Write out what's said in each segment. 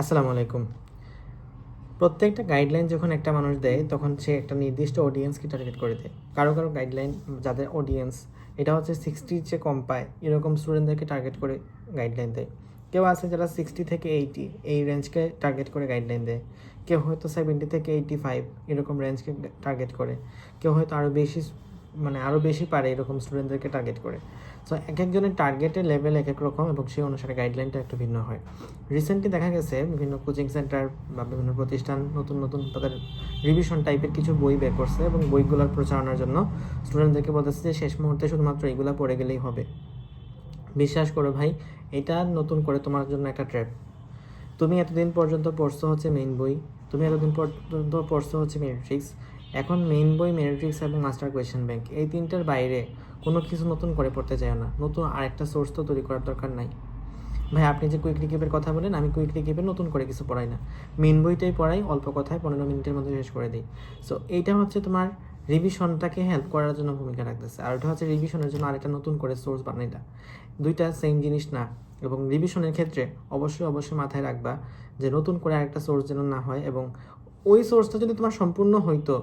আসসালামু আলাইকুম। প্রত্যেকটা গাইডলাইন যখন একটা মানুষ দেয়, তখন সে একটা নির্দিষ্ট অডিয়েন্সকে টার্গেট করে দেয়। কারও কারও গাইডলাইন যাদের অডিয়েন্স এটা হচ্ছে সিক্সটির চেয়ে কম পায়। এরকম স্টুডেন্টদেরকে টার্গেট করে গাইডলাইন দেয়। কেউ আছে যারা সিক্সটি থেকে এইটি এই রেঞ্জকে টার্গেট করে গাইডলাইন দেয়। কেউ হয়তো সেভেন্টি থেকে এইটি ফাইভ এরকম রেঞ্জকে টার্গেট করে। কেউ হয়তো আরও বেশি মানে আরও বেশি পারে এরকম স্টুডেন্টদেরকে টার্গেট করে। সো এক একজনের টার্গেটের লেভেল এক এক রকম এবং সেই অনুসারে গাইডলাইনটা একটু ভিন্ন হয়। রিসেন্টলি দেখা গেছে বিভিন্ন কোচিং সেন্টার বা বিভিন্ন প্রতিষ্ঠান নতুন নতুন তাদের রিভিশন টাইপের কিছু বই বের করছে এবং বইগুলোর প্রচারণার জন্য স্টুডেন্টদেরকে বলতেছে যে, শেষ মুহূর্তে শুধুমাত্র এগুলো পড়ে গেলেই হবে। বিশ্বাস করো ভাই, এটা নতুন করে তোমার জন্য একটা ট্র্যাপ তুমি এতদিন পর্যন্ত পড়ছো হচ্ছে মেইন বই, তুমি এতদিন পর্যন্ত পড়ছো হচ্ছে মেরিট্রিক্স এখন মেইন বই মেরিট্রিক্স এবং মাস্টার কোয়েশ্চেন ব্যাংক এই তিনটার বাইরে কোনো কিছু নতুন করে পড়তে চাই না। নতুন আরেকটা সোর্স তো তৈরি করার দরকার নাই। ভাই, আপনি যে কুইক রিকিপের কথা বলেন আমি কুইক রিকিপে নতুন করে কিছু পড়াই না। মেন বইটাই পড়াই, অল্প কথায় পনেরো মিনিটের মধ্যে শেষ করে দিই। সো এইটা হচ্ছে তোমার রিভিশনটাকে হেল্প করার জন্য ভূমিকা রাখতেছে। আর ওটা হচ্ছে রিভিশনের জন্য আরেকটা নতুন করে সোর্স বানাইটা দুইটা সেম জিনিস না। এবং রিভিশনের ক্ষেত্রে অবশ্যই অবশ্যই মাথায় রাখবা যে নতুন করে আরেকটা সোর্স যেন না হয় এবং ওই সোর্সটা যদি তোমার সম্পূর্ণ হইতো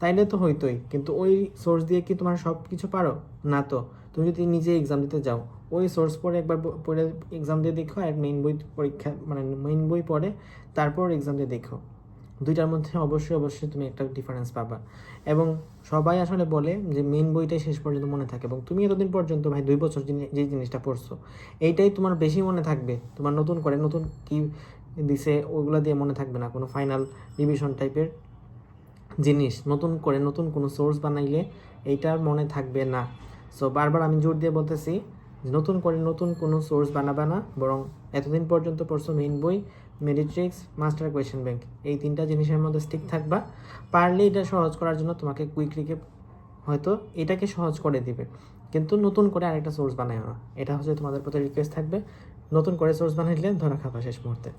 তাইলে তো হইতোই। কিন্তু ওই সোর্স দিয়ে কি তোমার সব কিছু পারো? না তো। তুমি যদি নিজে এক্সাম দিতে যাও, ওই সোর্স পড়ে একবার পড়ে এক্সাম দিয়ে দেখো আর মেইন বই পরীক্ষা মানে মেইন বই পড়ে, তারপর এক্সাম দিয়ে দেখো। দুইটার মধ্যে অবশ্যই অবশ্যই তুমি একটা ডিফারেন্স পাবা। এবং সবাই আসলে বলে যে মেইন বইটাই শেষ পর্যন্ত মনে থাকে। এবং তুমি এতদিন পর্যন্ত ভাই দুই বছর যে জিনিসটা পড়ছো, এইটাই তোমার বেশি মনে থাকবে। তোমার নতুন করে নতুন কি দিছে, ওইগুলো দিয়ে মনে থাকবে না। কোনো ফাইনাল রিভিশন টাইপের জিনিস, নতুন করে নতুন কোনো সোর্স বানাইলে এইটার মনে থাকবে না। সো বারবার আমি জোর দিয়ে বলতেছি, নতুন করে নতুন কোনো সোর্স বানাবে না, বরং এতদিন পর্যন্ত পড়ছো মেইন বই মেডিট্রিক্স মাস্টার কোয়েশ্চেন ব্যাংক এই তিনটা জিনিসের মধ্যে স্টিক থাকবা। পারলে এটা সহজ করার জন্য তোমাকে কুইক রিকে হয়তো এটাকে সহজ করে দিবে। কিন্তু নতুন করে আরেকটা সোর্স বানায় না। এটা হচ্ছে তোমাদের প্রতি রিকোয়েস্ট থাকবে, নতুন করে সোর্স বানাইলে ধরা খাবা শেষ মুহূর্তে।